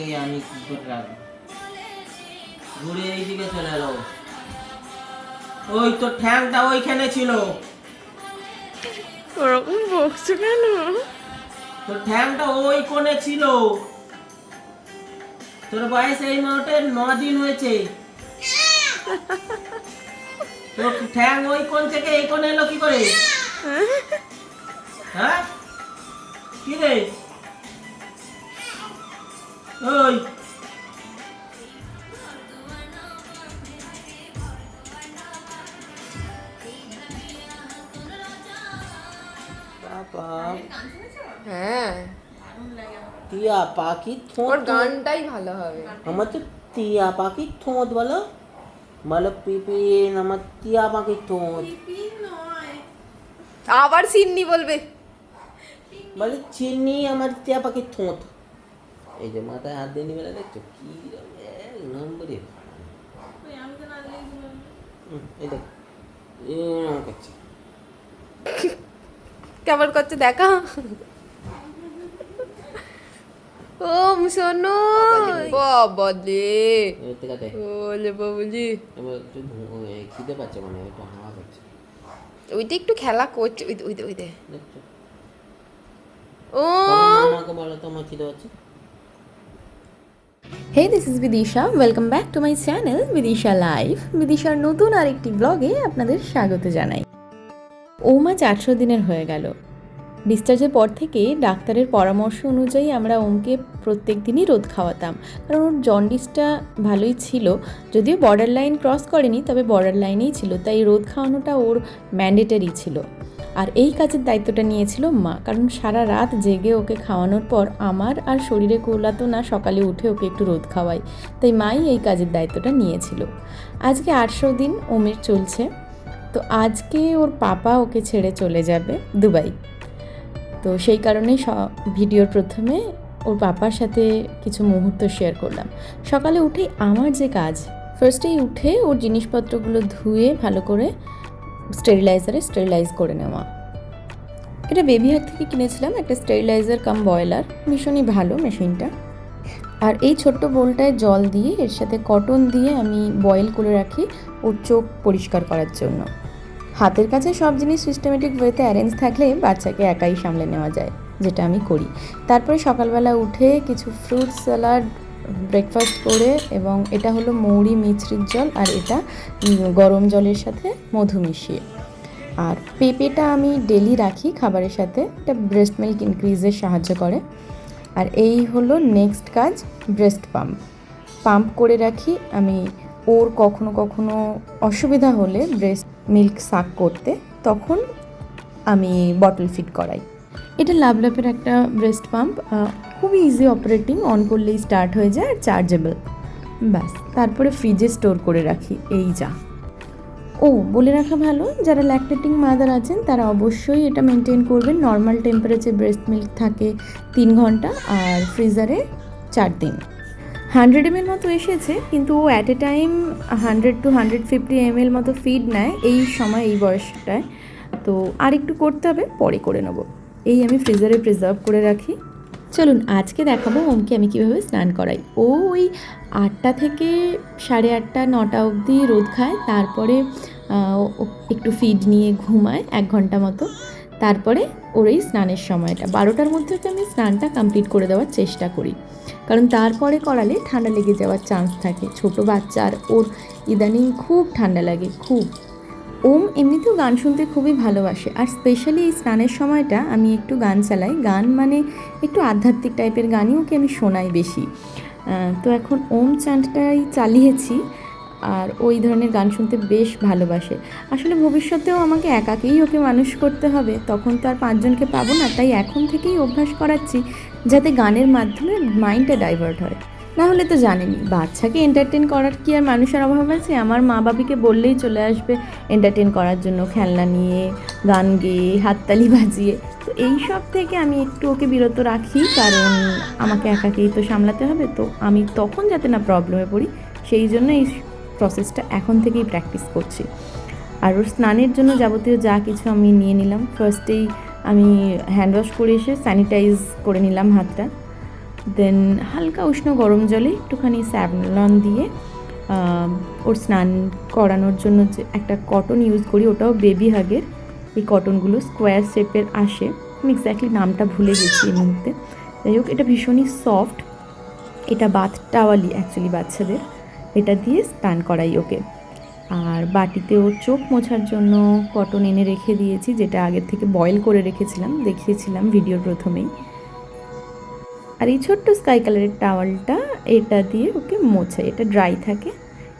ভাই আমি কি করে রাখব? ঘুরে এইদিকে চলে এলো। ওই তো ঠ্যাংটা ওইখানে ছিল। ওরকম বকছো কেন? তোর ঠ্যাংটা ওই কোণে ছিল। তোর বয়স এই মুহূর্তে ন দিন হয়েছে। তোর ঠ্যাং ওই কোণ থেকে এই কোণে এলো কি করে? হ্যাঁ? কি রে? ওই বাবা হ্যাঁ টিয়া পাখি ওর থোঁত গানটাই ভালো হবে আমার তো টিয়া পাখি থোঁত বলো বলো পিপিন আমার টিয়া পাখি থোঁত আবার সিন্নি বলবে বলে চিনি আমার টিয়া পাখি থোঁত এই যে মাথায় হাত দিয়ে নিবে দেখছ? কি এক নম্বরে এই দেখ করছে কেমন করছে দেখা? ও শোনো বাবা রে এবার থেকে ওলে বাবুজি খিদে পাচ্ছে মানে একটু হাওয়া করছে। ওইটা একটু খেলা করছে ওই ওই ওই দেখছ? ও! আমাকে বলো তো আমার খিদে পাচ্ছে? Hey this is Bidisha welcome back to my channel Bidisha live বিদিশার নতুন আরেকটি ব্লগে আপনাদের স্বাগত জানাই। ওমা চারশো দিনের হয়ে গেল। ডিসচার্জের পর থেকে ডাক্তারের পরামর্শ অনুযায়ী আমরা ওমকে প্রত্যেক দিনই রোদ খাওয়াতাম। কারণ ওর জন্ডিসটা ভালোই ছিল। যদিও বর্ডার লাইন ক্রস করেনি, তবে বর্ডার লাইনেই ছিল। তাই রোদ খাওয়ানোটা ওর ম্যান্ডেটারি ছিল। আর এই কাজের দায়িত্বটা নিয়েছিল মা। কারণ সারা রাত জেগে ওকে খাওয়ানোর পর আমার আর শরীরে কোলাতো না সকালে উঠে ওকে একটু রোদ খাওয়াই। তাই মাই এই কাজের দায়িত্বটা নিয়েছিল। আজকে আটশো দিন ওমের চলছে। তো আজকে ওর পাপা ওকে ছেড়ে চলে যাবে দুবাই। তো সেই কারণেই স- ভিডিওর প্রথমে ওর পাপার সাথে কিছু মুহূর্ত শেয়ার করলাম। সকালে উঠেই আমার যে কাজ ফার্স্টেই উঠে ওর জিনিসপত্রগুলো ধুয়ে ভালো করে স্টেরিলাইজারে স্টেরিলাইজ করে নেওয়া। এটা বেবি হাট থেকে কিনেছিলাম, একটা স্টেরিলাইজার কাম বয়লার ভীষণই ভালো মেশিনটা। আর এই ছোট্ট বোলটায় জল দিয়ে এর সাথে কটন দিয়ে আমি বয়েল করে রাখি ওর চোখ পরিষ্কার করার জন্য। হাতের কাছে সব জিনিস সিস্টেমেটিক ওয়েতে অ্যারেঞ্জ থাকলে বাচ্চাকে একাই সামলে নেওয়া যায়, যেটা আমি করি। তারপরে সকালবেলা উঠে কিছু ফ্রুট স্যালাড ব্রেকফাস্ট করে এবং এটা হলো মৌরি মিছরির জল আর এটা গরম জলের সাথে মধু মিশিয়ে। আর পেঁপেটা আমি ডেলি রাখি খাবারের সাথে, এটা ব্রেস্ট মিল্ক ইনক্রিজে সাহায্য করে। আর এই হলো নেক্সট কাজ ব্রেস্ট পাম্প পাম্প করে রাখি, আমি ওর কখনো কখনো অসুবিধা হলে ব্রেস্ট মিল্ক সাক করতে, তখন আমি বটল ফিট করাই। এটা লাভলাভের একটা ব্রেস্ট পাম্প খুবই ইজি অপারেটিং অন করলেই স্টার্ট হয়ে যায় আর চার্জেবল ব্যাস, তারপরে ফ্রিজে স্টোর করে রাখি, এই যা। ও, বলে রাখা ভালো, যারা ল্যাকটেটিং মাদার আছেন, তারা অবশ্যই এটা মেনটেন করবেন। নর্মাল টেম্পারেচার ব্রেস্ট মিল্ক থাকে তিন ঘণ্টা, আর ফ্রিজারে চার দিন। হান্ড্রেড এম মতো এসেছে, কিন্তু ও at a time hundred to hundred fifty M মতো ফিড নেয় এই সময়, এই বয়সটায়। তো আর একটু করতে হবে, পরে করে নেব। এই আমি ফ্রিজারে প্রিজার্ভ করে রাখি। চলুন, আজকে দেখাবো ওমকে আমি কীভাবে স্নান করাই। ও ওই আটটা থেকে সাড়ে আটটা, নটা অবধি রোদ খায়, তারপরে একটু ফিড নিয়ে ঘুমায় এক ঘণ্টা মতো। তারপরে ওর এই স্নানের সময়টা। বারোটার মধ্যে আমি স্নানটা কমপ্লিট করে দেওয়ার চেষ্টা করি। কারণ তারপরে করালে ঠান্ডা লেগে যাওয়ার চান্স থাকে। ছোট বাচ্চা আর ওর ইদানিং খুব ঠান্ডা লাগে, খুব। ওম এমনিতেও গান শুনতে খুবই ভালোবাসে। আর স্পেশালি এই স্নানের সময়টা আমি একটু গান চালাই। গান মানে একটু আধ্যাত্মিক টাইপের গানই ওকে আমি শোনাই বেশি। তো এখন ওম চান্টটাই চালিয়েছি। আর ওই ধরনের গান শুনতে বেশ ভালোবাসে। আসলে ভবিষ্যতেও আমাকে একাকেই ওকে মানুষ করতে হবে। তখন তো আর পাঁচজনকে পাবো না। তাই এখন থেকেই অভ্যাস করাচ্ছি যাতে গানের মাধ্যমে মাইন্ডটা ডাইভার্ট হয়। না হলে তো জানেনি বাচ্চাকে এন্টারটেন করার কি আর মানুষের অভাব আছে? আমার মা বাবিকে বললেই চলে আসবে এন্টারটেন করার জন্য, খেলনা নিয়ে, গান গেয়ে, হাততালি বাজিয়ে। তো এই সব থেকে আমি একটু ওকে বিরত রাখি, কারণ আমাকে একাকেই তো সামলাতে হবে। তো আমি তখন যাতে না প্রবলেমে পড়ি, সেই জন্য এই প্রসেসটা এখন থেকেই প্র্যাকটিস করছি। আর ওর স্নানের জন্য যাবতীয় যা কিছু আমি নিয়ে নিলাম ফার্স্টেই আমি হ্যান্ড ওয়াশ করে এসে স্যানিটাইজ করে নিলাম হাতটা। দেন হালকা উষ্ণ গরম জলে একটুখানি স্যাভলন দিয়ে ওর স্নান করানোর জন্য যে একটা কটন ইউজ করি, ওটাও বেবি হাগের এই কটনগুলো স্কোয়ার শেপের আসে। আমি এক্স্যাক্টলি নামটা ভুলে গেছি এই মুহূর্তে। যাই হোক, এটা ভীষণই সফট এটা বাথ টাওয়ালি অ্যাকচুয়ালি বাচ্চাদের। এটা দিয়ে স্নান করাই ওকে। আর বাটিতেও চোখ মোছার জন্য কটন এনে রেখে দিয়েছি, যেটা আগের থেকে বয়েল করে রেখেছিলাম, দেখিয়েছিলাম ভিডিওর প্রথমেই। আর এই ছোট্ট স্কাই কালারের টাওয়ালটা এটা দিয়ে ওকে মোছাই, এটা ড্রাই থাকে,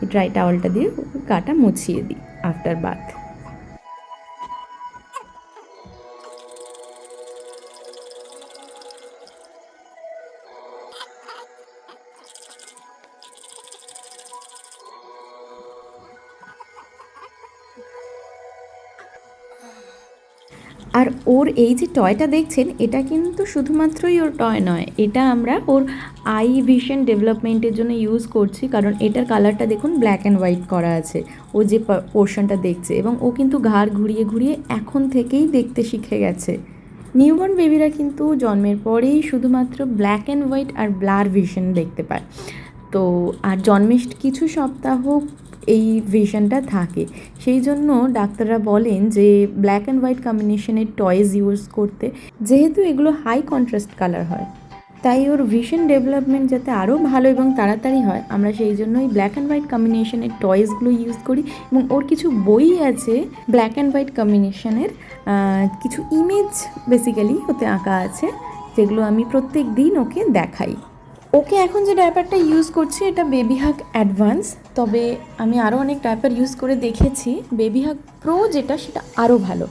এই ড্রাই টাওয়ালটা দিয়ে ওকে গাটা মুছিয়ে দিই আফটার বাথ আর ওর এই যে টয়টা দেখছেন, এটা কিন্তু শুধুমাত্রই ওর টয় নয়, এটা আমরা ওর আই ভিশন ডেভেলপমেন্টের জন্য ইউজ করছি, কারণ এটার কালারটা দেখুন ব্ল্যাক অ্যান্ড হোয়াইট করা আছে, ও যে পোর্শনটা দেখছে, এবং ও কিন্তু ঘাড় ঘুরিয়ে ঘুরিয়ে এখন থেকেই দেখতে শিখে গেছে। নিউবর্ন বেবিরা কিন্তু জন্মের পরেই শুধুমাত্র ব্ল্যাক অ্যান্ড হোয়াইট আর ব্লার ভিশন দেখতে পায়। তো, আর জন্মের কিছু সপ্তাহ এই ভিশনটা থাকে। সেই জন্য ডাক্তাররা বলেন যে ব্ল্যাক অ্যান্ড হোয়াইট কম্বিনেশনের টয়েস ইউজ করতে যেহেতু এগুলো হাই কন্ট্রাস্ট কালার হয়, তাই ওর ভিশন ডেভেলপমেন্ট যাতে আরও ভালো এবং তাড়াতাড়ি হয়, আমরা সেই জন্যই ব্ল্যাক অ্যান্ড হোয়াইট কম্বিনেশনের টয়েসগুলো ইউজ করি এবং ওর কিছু বই আছে ব্ল্যাক অ্যান্ড হোয়াইট কম্বিনেশনের কিছু ইমেজ বেসিক্যালি ওতে আঁকা আছে, যেগুলো আমি প্রত্যেক দিন ওকে দেখাই। ওকে এখন যে ডাইপারটা ইউজ করছি, এটা বেবি হাক অ্যাডভান্স তবে আমি আরও অনেক ডাইপার ইউজ করে দেখেছি। বেবি হাক প্রো যেটা, সেটা আরও ভালো।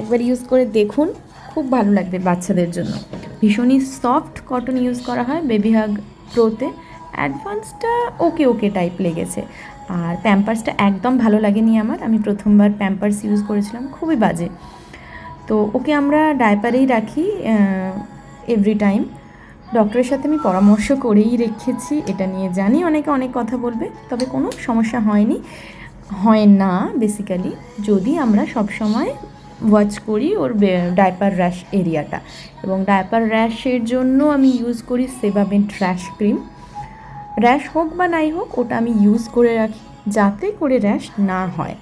একবার ইউজ করে দেখুন, খুব ভালো লাগবে বাচ্চাদের জন্য। ভীষণই সফট কটন ইউজ করা হয় বেবি হাগ প্রোতে অ্যাডভান্সটা ওকে ওকে টাইপ লেগেছে। আর প্যাম্পার্সটা একদম ভালো লাগেনি আমার। আমি প্রথমবার প্যাম্পার্স ইউজ করেছিলাম, খুবই বাজে। তো ওকে আমরা ডায়পারেই রাখি এভরি টাইম ডক্টরের সাথে আমি পরামর্শ করেই রেখেছি, এটা নিয়ে জানি, অনেকে অনেক কথা বলবে, তবে কোনো সমস্যা হয়নি। হয় না বেসিক্যালি যদি আমরা সব সময় ওয়াচ করি ওর ডায়পার র্যাশ এরিয়াটা এবং ডায়পার র্যাশের জন্য আমি ইউজ করি সেবামেন্ট র্যাশ ক্রিম র্যাশ হোক বা নাই হোক, ওটা আমি ইউজ করে রাখি, যাতে করে র্যাশ না হয়।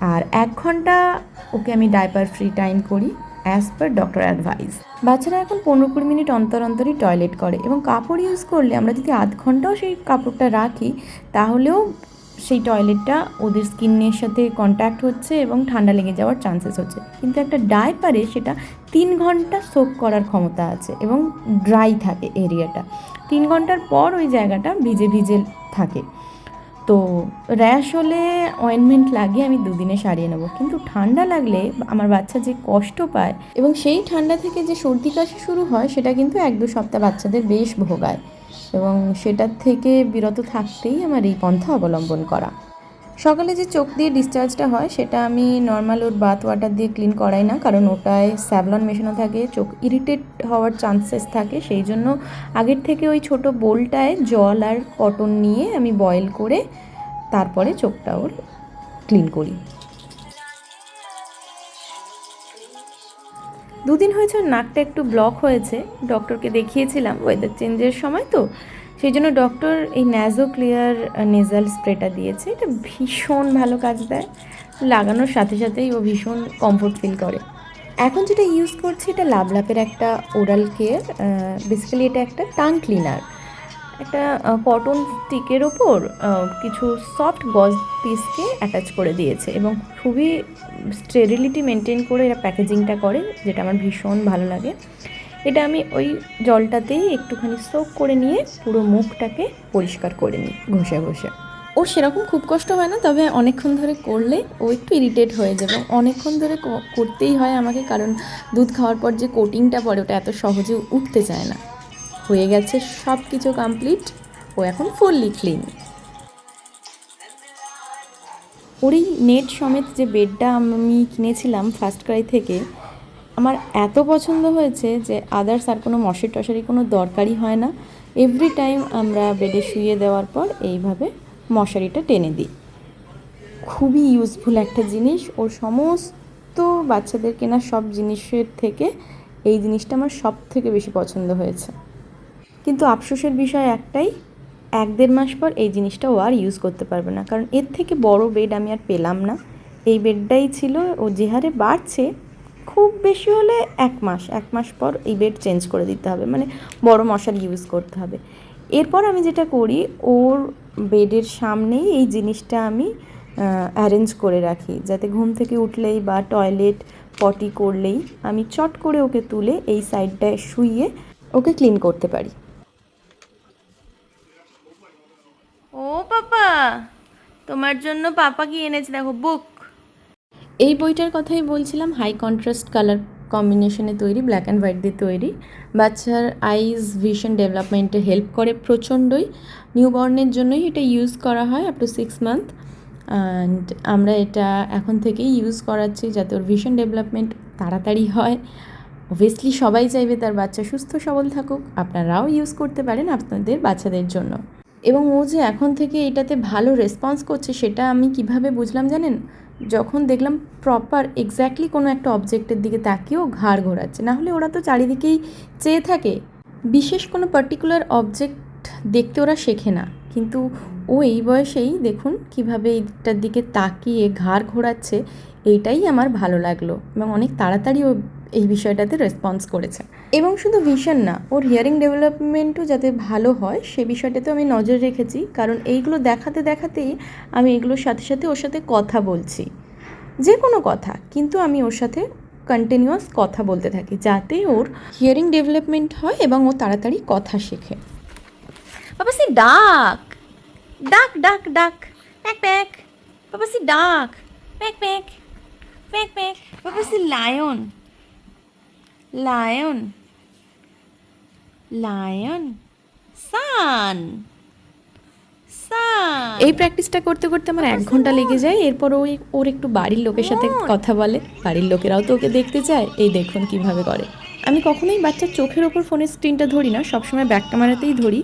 আর এক ঘণ্টা ওকে আমি ডায়পার ফ্রি টাইম করি। অ্যাজ পার ডক্টর অ্যাডভাইস বাচ্চারা এখন পনেরো কুড়ি মিনিট অন্তর অন্তরই টয়লেট করে এবং কাপড় ইউজ করলে আমরা যদি আধ ঘন্টাও সেই কাপড়টা রাখি, তাহলেও সেই টয়লেটটা ওদের স্কিনের সাথে কন্ট্যাক্ট হচ্ছে এবং ঠান্ডা লেগে যাওয়ার চান্সেস হচ্ছে। কিন্তু একটা ডাইপারে সেটা তিন ঘণ্টা সোক করার ক্ষমতা আছে এবং ড্রাই থাকে এরিয়াটা তিন ঘণ্টার পর ওই জায়গাটা ভিজে ভিজে থাকে। তো র্যাশ হলে অয়েনমেন্ট লাগিয়ে আমি দুদিনে সারিয়ে নেব। কিন্তু ঠান্ডা লাগলে আমার বাচ্চা যে কষ্ট পায় এবং সেই ঠান্ডা থেকে যে সর্দি কাশি শুরু হয়, সেটা কিন্তু এক দু সপ্তাহ বাচ্চাদের বেশ ভোগায়। এবং সেটার থেকে বিরত থাকতেই আমার এই পন্থা অবলম্বন করা। সকালে যে চোখ দিয়ে ডিসচার্জটা হয়, সেটা আমি নর্মাল ওর বাথ ওয়াটার দিয়ে ক্লিন করাই না, কারণ ওটায় স্যাভলন মেশানো থাকে, চোখ ইরিটেট হওয়ার চান্সেস থাকে, সেই জন্য আগের থেকে ওই ছোট বোলটায় জল আর কটন নিয়ে আমি বয়েল করে তারপরে চোখটা ওর ক্লিন করি। দুদিন হয়েছে নাকটা একটু ব্লক হয়েছে ডক্টরকে দেখিয়েছিলাম ওয়েদার চেঞ্জের সময় তো সেই জন্য ডক্টর এই ন্যাজো ক্লিয়ার নেজাল স্প্রেটা দিয়েছে। এটা ভীষণ ভালো কাজ দেয়। লাগানোর সাথে সাথেই ও ভীষণ কমফোর্ট ফিল করে। এখন যেটা ইউজ করছি, এটা লাভলাপের একটা ওরাল কেয়ার বেসিক্যালি এটা একটা টাং ক্লিনার একটা কটন স্টিকের ওপর কিছু সফট গজ পিসকে অ্যাটাচ করে দিয়েছে এবং খুবই স্টেরিলিটি মেনটেন করে এরা প্যাকেজিংটা করে, যেটা আমার ভীষণ ভালো লাগে। এটা আমি ওই জলটাতেই একটুখানি সোক করে নিয়ে পুরো মুখটাকে পরিষ্কার করে নিই, ঘষে ঘষে। ও সেরকম খুব কষ্ট হয় না, তবে অনেকক্ষণ ধরে করলে ও একটু ইরিটেট হয়ে যাবে। অনেকক্ষণ ধরে করতেই হয় আমাকে, কারণ দুধ খাওয়ার পর যে কোটিংটা পড়ে, ওটা এত সহজে উঠতে চায় না। হয়ে গেছে সব কিছু কমপ্লিট ও এখন ফুললি ক্লিন ওর এই নেট সমেত যে বেডটা আমি কিনেছিলাম ফার্স্ট ক্রাই থেকে আমার এত পছন্দ হয়েছে যে আদার্স আর কোনো মশারি টশারি কোনো দরকারই হয় না। এভরি টাইম আমরা বেডে শুয়ে দেওয়ার পর এইভাবে মশারিটা টেনে দিই। খুবই ইউজফুল একটা জিনিস। ওর সমস্ত বাচ্চাদের কেনা সব জিনিসের থেকে এই জিনিসটা আমার সব থেকে বেশি পছন্দ হয়েছে। কিন্তু আফসোসের বিষয় একটাই, এক দেড় মাস পর এই জিনিসটা ও আর ইউজ করতে পারবে না। কারণ এর থেকে বড় বেড আমি আর পেলাম না। এই বেডটাই ছিল ও যে হারে বাড়ছে খুব বেশি হলে এক মাস এক মাস পর এই বেড চেঞ্জ করে দিতে হবে। মানে বড় মশার ইউজ করতে হবে। এরপর আমি যেটা করি, ওর বেডের সামনেই এই জিনিসটা আমি অ্যারেঞ্জ করে রাখি। যাতে ঘুম থেকে উঠলেই বা টয়লেট পটি করলেই আমি চট করে ওকে তুলে এই সাইডটায় শুইয়ে ওকে ক্লিন করতে পারি। ও পাপা, তোমার জন্য পাপা কি এনেছে? দেখো বুক এই বইটার কথাই বলছিলাম হাই কন্ট্রাস্ট কালার কম্বিনেশনে তৈরি ব্ল্যাক অ্যান্ড হোয়াইট দিয়ে তৈরি। বাচ্চার আইজ ভিশন ডেভেলপমেন্টে হেল্প করে প্রচণ্ডই। নিউ নিউবর্নের জন্যই এটা ইউজ করা হয় up to six month and আমরা এটা এখন থেকেই ইউজ করাচ্ছি যাতে ওর ভিশন ডেভেলপমেন্ট তাড়াতাড়ি হয়। অবভিয়াসলি সবাই চাইবে তার বাচ্চা সুস্থ, সবল থাকুক। আপনারাও ইউজ করতে পারেন আপনাদের বাচ্চাদের জন্য। এবং ও যে এখন থেকে এটাতে ভালো রেসপন্স করছে, সেটা আমি কীভাবে বুঝলাম জানেন? যখন দেখলাম প্রপার এক্স্যাক্টলি কোনো একটা অবজেক্টের দিকে তাকিয়েও ঘাড় ঘোরাচ্ছে নাহলে ওরা তো চারিদিকেই চেয়ে থাকে। বিশেষ কোনো পার্টিকুলার অবজেক্ট দেখতে ওরা শেখে না। কিন্তু ও এই বয়সেই দেখুন কীভাবে এইটার দিকে তাকিয়ে ঘাড় ঘোরাচ্ছে, এইটাই আমার ভালো লাগল। এবং অনেক তাড়াতাড়ি ও এই বিষয়টাতে রেসপন্স করেছে। এবং শুধু ভিশন না, ওর হিয়ারিং ডেভেলপমেন্টও যাতে ভালো হয়, সে বিষয়টাতেও আমি নজর রেখেছি। কারণ এইগুলো দেখাতে দেখাতেই আমি এগুলোর সাথে সাথে ওর সাথে কথা বলছি। যে কোনো কথা, কিন্তু আমি ওর সাথে কন্টিনিউয়াস কথা বলতে থাকি, যাতে ওর হিয়ারিং ডেভেলপমেন্ট হয় এবং ও তাড়াতাড়ি কথা শেখে। পাপা সি ডাক! Duck duck duck! Pack pack! Papa see duck! Pack প্যাক! প্যাক pack! Papa see lion lion lion sun sun এই প্র্যাকটিসটা করতে করতে আমার এক ঘণ্টা লেগে যায় এরপর ওই ওর একটু বাড়ির লোকের সাথে কথা বলে বাড়ির লোকেরাও তো ওকে দেখতে চায় এই দেখুন কীভাবে করে আমি কখনোই বাচ্চার চোখের ওপর ফোনের স্ক্রিনটা ধরি না সবসময় ব্যাক ক্যামেরাতেই ধরি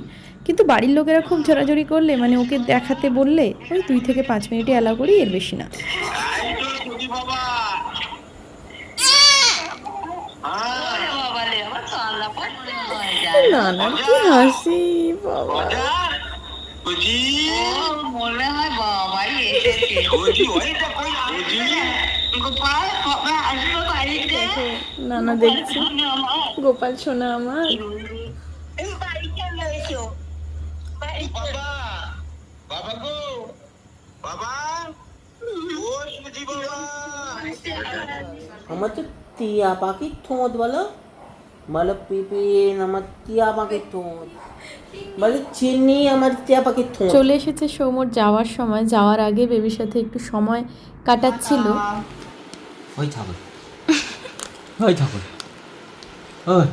কিন্তু বাড়ির লোকেরা খুব ঝোরাঝুরি করলে মানে ওকে দেখাতে বললে ওই দুই থেকে পাঁচ মিনিটে অ্যালাউ করি এর বেশি না নানার কি হাসি বাবা। বুঝি? মনে হয় বাবাই এসেছে। নানা দেখছি। গোপাল সোনা আমার বাবা গো বাবা। আমার তো টিয়া পাখি ঠোঁট বলো। বলো আমার টিয়া পাখির ঠোঁট বলে চিনি আমার টিয়া পাখির ঠোঁট চলে এসেছে সৌমর যাওয়ার সময়। যাওয়ার আগে বেবির সাথে একটু সময় কাটাচ্ছিল। ওই ছাগল। ওই ওই।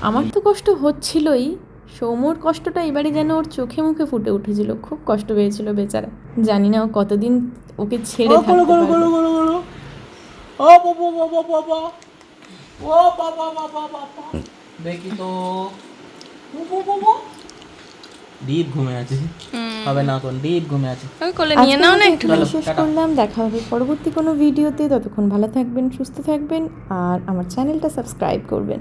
আমার তো কষ্ট হচ্ছিলই। সৌমর কষ্টটা এবারে যেন ওর চোখে মুখে ফুটে উঠেছিল। খুব কষ্ট পেয়েছিল বেচারা। জানি না ও কতদিন ওকে ছেড়ে থাকতে গলো গলো পারবে। গলো গলো ও বাবা বাবা বাবা ও বাবা বাবা বাবা দেখি তো। ও বাবা বাবা ডিপ ঘুমে আছে। হবে না কোন ডিপ ঘুমে আছে। কোলে নিয়ে নাও না একটু। শেষ করলাম দেখা হবে পরবর্তী কোনো ভিডিওতে। ততক্ষণ ভালো থাকবেন সুস্থ থাকবেন আর আমার চ্যানেলটা সাবস্ক্রাইব করবেন।